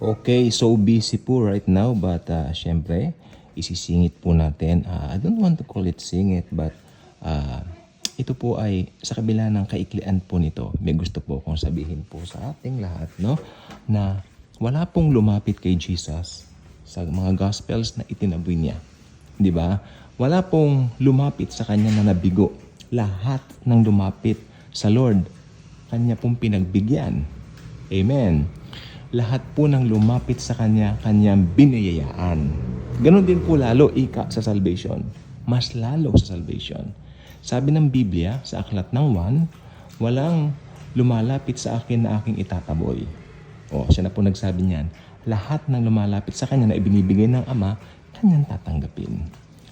Okay, so busy po right now but uh, syempre, isisingit po natin. Uh, I don't want to call it singit but uh, ito po ay sa kabila ng kaiklian po nito, may gusto po akong sabihin po sa ating lahat, no? Na wala pong lumapit kay Jesus sa mga gospels na itinaboy niya. Di ba? Wala pong lumapit sa kanya na nabigo. Lahat ng lumapit sa Lord, kanya pong pinagbigyan. Amen. Lahat po ng lumapit sa kanya, kanyang binayayaan. Ganon din po lalo ika sa salvation. Mas lalo sa salvation. Sabi ng Biblia sa aklat ng 1, walang lumalapit sa akin na aking itataboy. O, siya na po nagsabi niyan. Lahat ng lumalapit sa kanya na ibinibigay ng Ama, kanyang tatanggapin.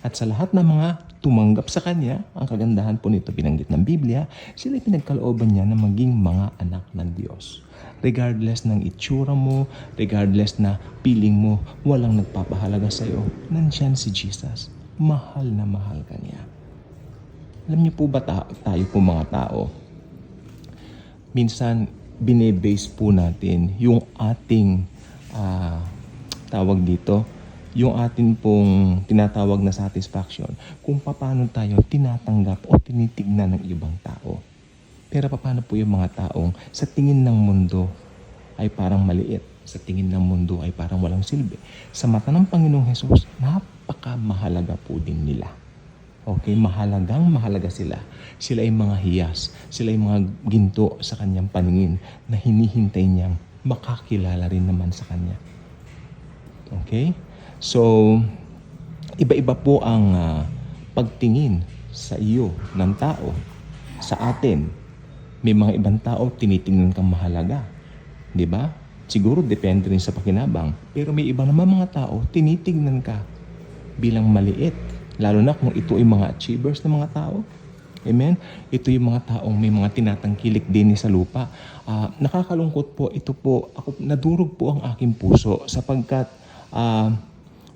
At sa lahat ng mga tumanggap sa kanya, ang kagandahan po nito binanggit ng Biblia, sila pinagkalooban niya na maging mga anak ng Diyos. Regardless ng itsura mo, regardless na piling mo, walang nagpapahalaga sa iyo. Nandyan si Jesus. Mahal na mahal ka niya. Alam niyo po ba ta- tayo po mga tao, minsan binebase po natin yung ating ah, tawag dito, yung atin pong tinatawag na satisfaction kung paano tayo tinatanggap o tinitignan ng ibang tao. Pero paano po yung mga taong sa tingin ng mundo ay parang maliit, sa tingin ng mundo ay parang walang silbi. Sa mata ng Panginoong Hesus, napakamahalaga po din nila. Okay, mahalagang mahalaga sila. Sila ay mga hiyas. Sila ay mga ginto sa kanyang paningin na hinihintay niyang makakilala rin naman sa kanya. Okay? So, iba-iba po ang ah, pagtingin sa iyo ng tao, sa atin. May mga ibang tao tinitingnan kang mahalaga. Di ba? Siguro depende rin sa pakinabang. Pero may iba naman mga tao tinitingnan ka bilang maliit. Lalo na kung ito ay mga achievers ng mga tao. Amen? Ito yung mga taong may mga tinatangkilik din sa lupa. Ah, nakakalungkot po, ito po, ako, nadurog po ang aking puso sapagkat ah,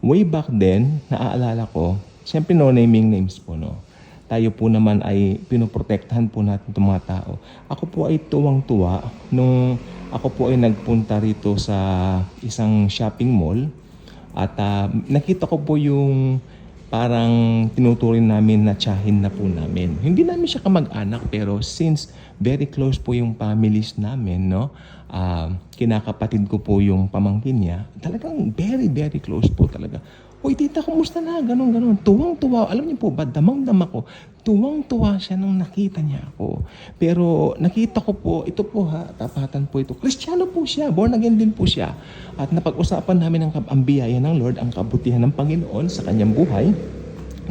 way back then, naaalala ko, siyempre no naming names po, no? Tayo po naman ay pinoprotektahan po natin itong mga tao. Ako po ay tuwang-tuwa nung ako po ay nagpunta rito sa isang shopping mall at ah, nakita ko po yung parang tinuturing namin na tsahin na po namin. Hindi namin siya kamag-anak pero since very close po yung families namin, no? ah, kinakapatid ko po yung pamangkin niya. Talagang very, very close po talaga. Uy, tita, kumusta na? Ganon, ganon. Tuwang-tuwa. Alam niyo po ba, damang-dama ko. Tuwang-tuwa siya nung nakita niya ako. Pero nakita ko po, ito po ha, tapatan po ito. Kristiyano po siya. Born again din po siya. At napag-usapan namin ang, ang biyaya ng Lord, ang kabutihan ng Panginoon sa kanyang buhay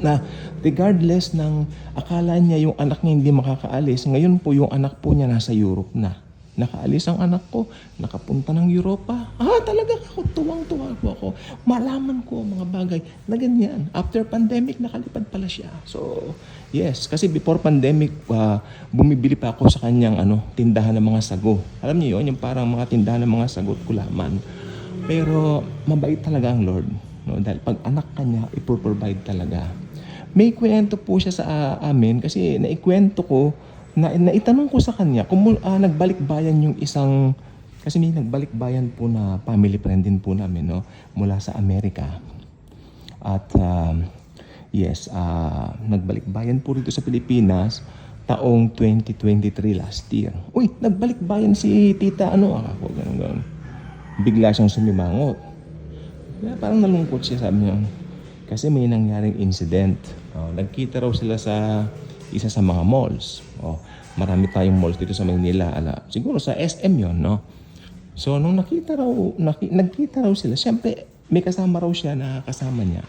na regardless ng akala niya yung anak niya hindi makakaalis, ngayon po yung anak po niya nasa Europe na. Nakaalis ang anak ko, nakapunta ng Europa. Ah, talaga ako, tuwang-tuwa po ako. Malaman ko ang mga bagay na ganyan. After pandemic, nakalipad pala siya. So, yes, kasi before pandemic, ah, bumibili pa ako sa kanyang ano, tindahan ng mga sago. Alam niyo yun, yung parang mga tindahan ng mga sagot kulaman. Pero mabait talaga ang Lord. No? Dahil pag anak ka niya, ipro-provide talaga. May kwento po siya sa ah, amin kasi naikwento ko, na, naitanong ko sa kanya kung mul- ah, nagbalik bayan yung isang, kasi may nagbalik bayan po na family friend din po namin no? mula sa Amerika. At um, yes, ah, nagbalik bayan po rito sa Pilipinas taong 2023 last year. Uy, nagbalik bayan si tita ano ako, ganun ganun. Bigla siyang sumimangot. Kaya parang nalungkot siya sabi niya. Kasi may nangyaring incident. Oh, nagkita raw sila sa isa sa mga malls. Oh, marami tayong malls dito sa Maynila. Ala, siguro sa SM yon no? So, nung nakita raw, naki, nagkita raw sila, siyempre, may kasama raw siya na kasama niya.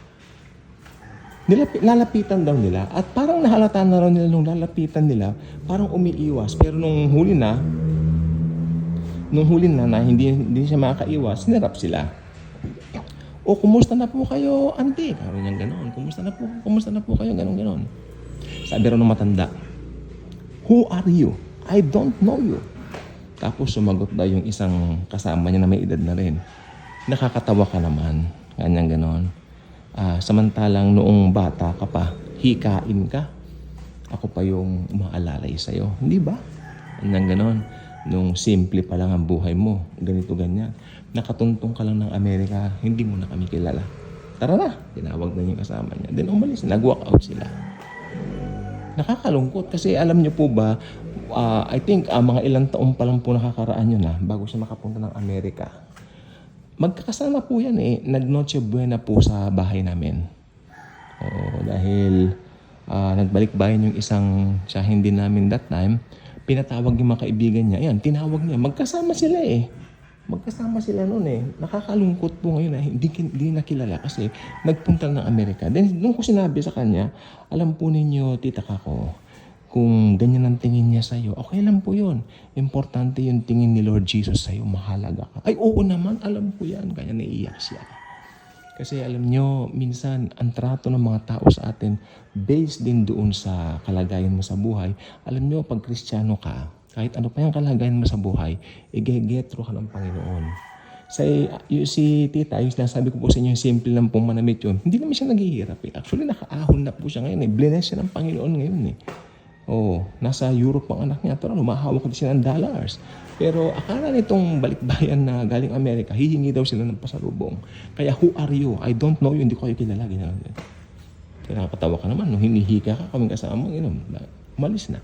Nilapi, lalapitan daw nila at parang nahalata na raw nila nung lalapitan nila, parang umiiwas. Pero nung huli na, nung huli na na hindi, hindi siya makakaiwas, sinarap sila. O kumusta na po kayo, auntie? Parang niyang ganoon. Kumusta na po, kumusta na po kayo, ganon ganon. Sabi raw ng matanda, Who are you? I don't know you. Tapos sumagot daw yung isang kasama niya na may edad na rin. Nakakatawa ka naman. Ganyan ganon. Ah, samantalang noong bata ka pa, hikain ka. Ako pa yung umaalalay sa'yo. Hindi ba? Ganyan ganon. nung simple pa lang ang buhay mo, ganito ganyan. Nakatuntong ka lang ng Amerika, hindi mo na kami kilala. Tara na, tinawag na yung kasama niya. Then umalis, nag-walk out sila. Nakakalungkot kasi alam niyo po ba, ah, I think ah, mga ilang taon pa lang po nakakaraan yun na bago siya makapunta ng Amerika. Magkakasama po yan eh. Nag-Noche Buena po sa bahay namin. Oo, dahil ah, nagbalik bayan yung isang tiyahin din namin that time. Pinatawag yung mga kaibigan niya. Ayan, tinawag niya. Magkasama sila eh. Magkasama sila noon eh. Nakakalungkot po ngayon na hindi, kin- hindi nakilala kasi nagpunta ng Amerika. Then nung ko sinabi sa kanya, alam po ninyo, tita kako, kung ganyan ang tingin niya sa'yo, okay lang po yun. Importante yung tingin ni Lord Jesus sa'yo, mahalaga ka. Ay, oo naman, alam ko yan. Kaya naiiyak siya. Kasi alam nyo, minsan ang trato ng mga tao sa atin based din doon sa kalagayan mo sa buhay. Alam nyo, pag kristyano ka, kahit ano pa yung kalagayan mo sa buhay, igegetro ka ng Panginoon. Sa yung si tita, yung sinasabi ko po sa inyo, yung simple lang pong manamit yun, hindi naman siya naghihirap eh. Actually, nakaahon na po siya ngayon eh. Bless siya ng Panginoon ngayon eh. Oo, nasa Europe ang anak niya. Pero lumahawak din sila ng dollars. Pero akala nitong balikbayan na galing Amerika, hihingi daw sila ng pasalubong. Kaya who are you? I don't know you, hindi ko kayo kilala. Ganyan. Kaya nakakatawa ka naman, nung hinihika ka kaming kasama, yun, umalis na.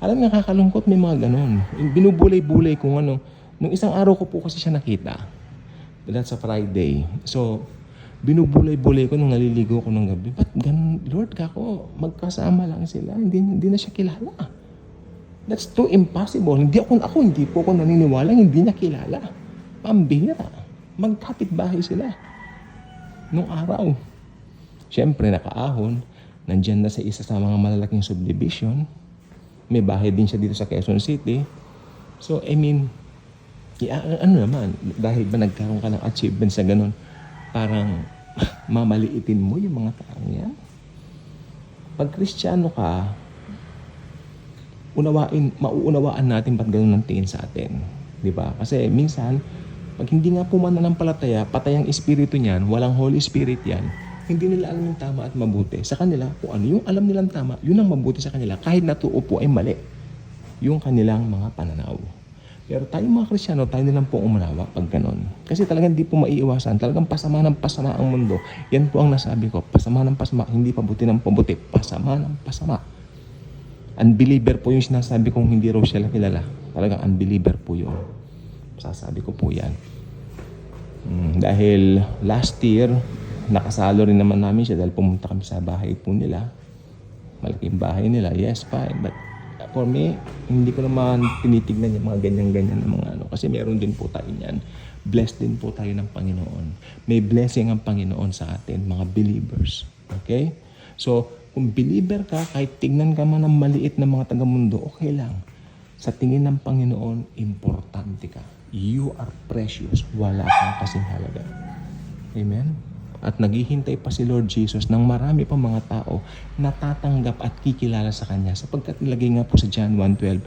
Alam nga, kakalungkot may mga ganon. Binubulay-bulay kung ano. Nung isang araw ko po kasi siya nakita. That's a Friday. So, binubulay-bulay ko nung naliligo ko ng gabi. Ba't ganun, Lord, kako, magkasama lang sila. Hindi, hindi na siya kilala. That's too impossible. Hindi ako, ako hindi po ako naniniwala hindi niya kilala. Pambihira. Magkapit bahay sila. Nung araw. Siyempre, nakaahon. Nandyan na sa isa sa mga malalaking subdivision. May bahay din siya dito sa Quezon City. So, I mean, yeah, ano naman, dahil ba nagkaroon ka ng achievement sa ganun, parang mamaliitin mo yung mga taong yan. Pag kristyano ka, unawain, mauunawaan natin ba't ganun ang tingin sa atin. Di ba? Kasi minsan, pag hindi nga po mananampalataya, patay ang espiritu niyan, walang Holy Spirit yan, hindi nila alam yung tama at mabuti. Sa kanila, kung ano yung alam nilang tama, yun ang mabuti sa kanila. Kahit natuo po ay mali. Yung kanilang mga pananaw. Pero tayo mga Krisyano, tayo nilang po umanawa pag ganon. Kasi talagang hindi po maiiwasan. Talagang pasama ng pasama ang mundo. Yan po ang nasabi ko. Pasama ng pasama, hindi pabuti ng pabuti. Pasama ng pasama. Unbeliever po yung sinasabi kong hindi raw siya kilala. Talagang unbeliever po yun. Sasabi ko po yan. Mm, dahil last year, nakasalo rin naman namin siya dahil pumunta kami sa bahay po nila. Malaking bahay nila. Yes, fine. But for me, hindi ko naman tinitignan yung mga ganyan-ganyan na mga ano. Kasi meron din po tayo niyan. Blessed din po tayo ng Panginoon. May blessing ang Panginoon sa atin, mga believers. Okay? So, kung believer ka, kahit tignan ka man ng maliit na mga taga-mundo, okay lang. Sa tingin ng Panginoon, importante ka. You are precious. Wala kang kasing halaga. Amen? At naghihintay pa si Lord Jesus ng marami pang mga tao na tatanggap at kikilala sa Kanya. Sapagkat nilagay nga po sa John 1.12,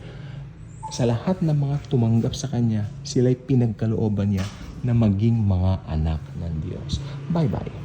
sa lahat ng mga tumanggap sa Kanya, sila'y pinagkalooban niya na maging mga anak ng Diyos. Bye-bye.